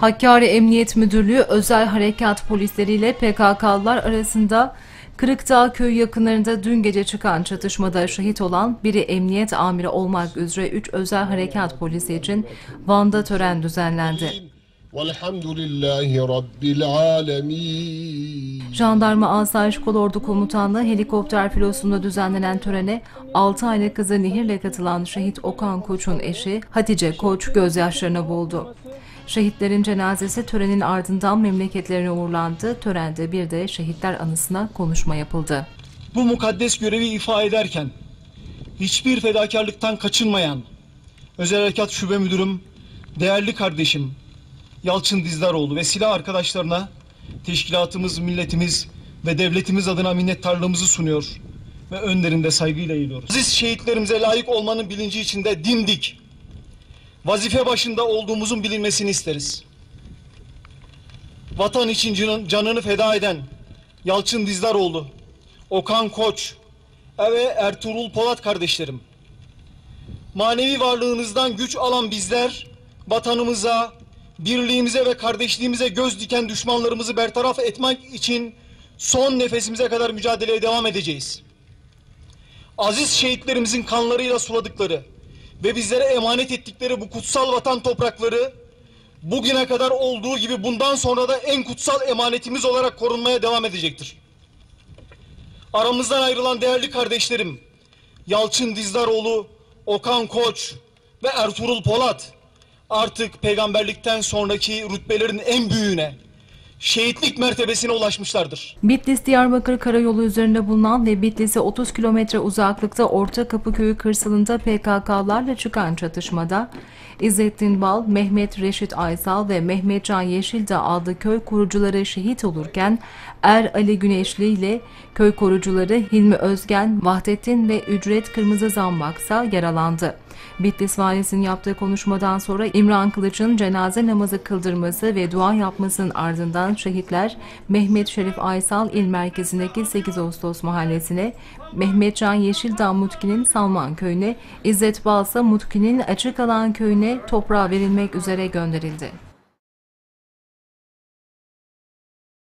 Hakkari Emniyet Müdürlüğü Özel Harekat Polisleri ile PKK'lılar arasında Kırıkdağ köyü yakınlarında dün gece çıkan çatışmada şehit olan biri emniyet amiri olmak üzere 3 özel harekat polisi için Van'da tören düzenlendi. Jandarma Asayiş Kolordu Komutanlığı helikopter filosunda düzenlenen törene 6 aylık kızı Nehir'le katılan şehit Okan Koç'un eşi Hatice Koç gözyaşlarına boğuldu. Şehitlerin cenazesi törenin ardından memleketlerine uğurlandı. Törende bir de şehitler anısına konuşma yapıldı. bu mukaddes görevi ifa ederken hiçbir fedakarlıktan kaçınmayan Özel Harekat Şube Müdürüm, değerli kardeşim Yalçın Dizdaroğlu ve silah arkadaşlarına teşkilatımız, milletimiz ve devletimiz adına minnettarlığımızı sunuyor ve önlerinde saygıyla eğiliyoruz. Aziz şehitlerimize layık olmanın bilinci içinde dimdik, vazife başında olduğumuzun bilinmesini isteriz. Vatan için canın- canını feda eden Yalçın Dizdaroğlu, Okan Koç ve Ertuğrul Polat kardeşlerim. Manevi varlığınızdan güç alan bizler vatanımıza, birliğimize ve kardeşliğimize göz diken düşmanlarımızı bertaraf etmek için son nefesimize kadar mücadeleye devam edeceğiz. Aziz şehitlerimizin kanlarıyla suladıkları ve bizlere emanet ettikleri bu kutsal vatan toprakları bugüne kadar olduğu gibi bundan sonra da en kutsal emanetimiz olarak korunmaya devam edecektir. Aramızdan ayrılan değerli kardeşlerim Yalçın Dizdaroğlu, Okan Koç ve Ertuğrul Polat artık peygamberlikten sonraki rütbelerin en büyüğüne, şehitlik mertebesine ulaşmışlardır. Bitlis-Diyarbakır karayolu üzerinde bulunan ve Bitlis'e 30 kilometre uzaklıkta Orta Kapıköyü kırsalında PKK'larla çıkan çatışmada İzzettin Bal, Mehmet Reşit Aysal ve Mehmetcan Yeşildağ adlı köy korucuları şehit olurken Er Ali Güneşli ile köy korucuları Hilmi Özgen, Vahdettin ve Ücret Kırmızı Zambaksa yaralandı. Bitlis valisinin yaptığı konuşmadan sonra İmran Kılıç'ın cenaze namazı kıldırması ve dua yapmasının ardından şehitler Mehmet Şerif Aysal il merkezindeki 8 Ağustos mahallesine, Mehmetcan Yeşildağ Mutki'nin Salman köyüne, İzzet Balsa Mutki'nin Açık Alan köyüne toprağa verilmek üzere gönderildi.